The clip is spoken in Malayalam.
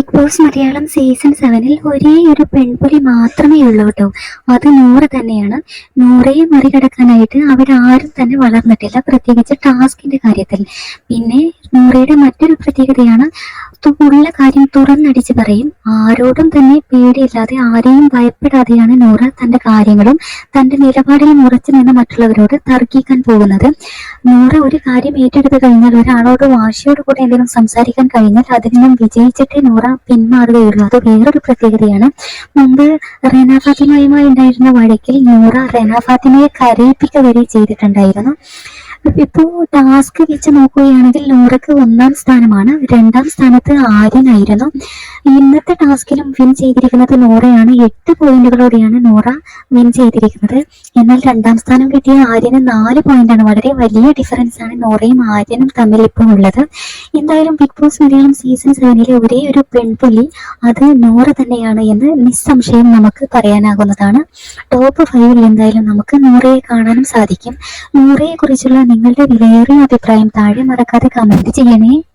ബിഗ് ബോസ് മലയാളം സീസൺ സെവനിൽ ഒരേ ഒരു പെൺപുലി മാത്രമേ ഉള്ളൂ കേട്ടോ അത് നൂറ് തന്നെയാണ്. നൂറയെ മറികടക്കാനായിട്ട് അവരാരും തന്നെ വളർന്നിട്ടില്ല. പ്രത്യേകിച്ച് ടാസ്കിന്റെ കാര്യത്തിൽ. പിന്നെ നൂറയുടെ മറ്റൊരു പ്രത്യേകതയാണ് ഉള്ള കാര്യം തുറന്നടിച്ച് പറയും. ആരോടും തന്നെ പേടിയില്ലാതെ ആരെയും ഭയപ്പെടാതെയാണ് നൂറ തന്റെ കാര്യങ്ങളും തന്റെ നിലപാടിൽ ഉറച്ചു നിന്ന് മറ്റുള്ളവരോട് തർക്കിക്കാൻ പോകുന്നത്. നൂറ ഒരു കാര്യം ഏറ്റെടുത്ത് കഴിഞ്ഞാൽ ഒരാളോട് വാശിയോട് കൂടെ എന്തെങ്കിലും സംസാരിക്കാൻ കഴിഞ്ഞാൽ അതിൽ നിന്നും വിജയിച്ചിട്ടേ നൂറ പിന്മാറുകയുള്ളൂ. അത് വേറൊരു പ്രത്യേകതയാണ്. മുമ്പ് റെന ഫാത്തിമയുമായി ഉണ്ടായിരുന്ന വഴക്കിൽ നൂറ റെന ഫാത്തിമയെ കരയിപ്പിക്കുക വരെ ചെയ്തിട്ടുണ്ടായിരുന്നു. ഇപ്പോ ടാസ്ക് വെച്ച് നോക്കുകയാണെങ്കിൽ നൂറക്ക് ഒന്നാം സ്ഥാനമാണ്. രണ്ടാം സ്ഥാനത്ത് ആര്യനായിരുന്നു. ഇന്നത്തെ ടാസ്കിലും വിൻ ചെയ്തിരിക്കുന്നത് നോറയാണ്. എട്ട് പോയിന്റുകളോടെയാണ് നോറ വിൻ ചെയ്തിരിക്കുന്നത്. എന്നാൽ രണ്ടാം സ്ഥാനം കിട്ടിയ ആര്യന് നാല് പോയിന്റാണ്. വളരെ വലിയ ഡിഫറൻസ് ആണ് നോറയും ആര്യനും തമ്മിൽ ഇപ്പോൾ ഉള്ളത്. എന്തായാലും ബിഗ് ബോസ് മലയാളം സീസൺ സെവനിലെ ഒരേ ഒരു പെൺപുലി അത് നോറ തന്നെയാണ് എന്ന് നിസ്സംശയം നമുക്ക് പറയാനാകുന്നതാണ്. ടോപ്പ് ഫൈവിൽ എന്തായാലും നമുക്ക് നോറയെ കാണാനും സാധിക്കും. നോറയെ കുറിച്ചുള്ള നിങ്ങളുടെ വിലയേറിയ അഭിപ്രായം താഴെ മറക്കാതെ കമന്റ് ചെയ്യണേ.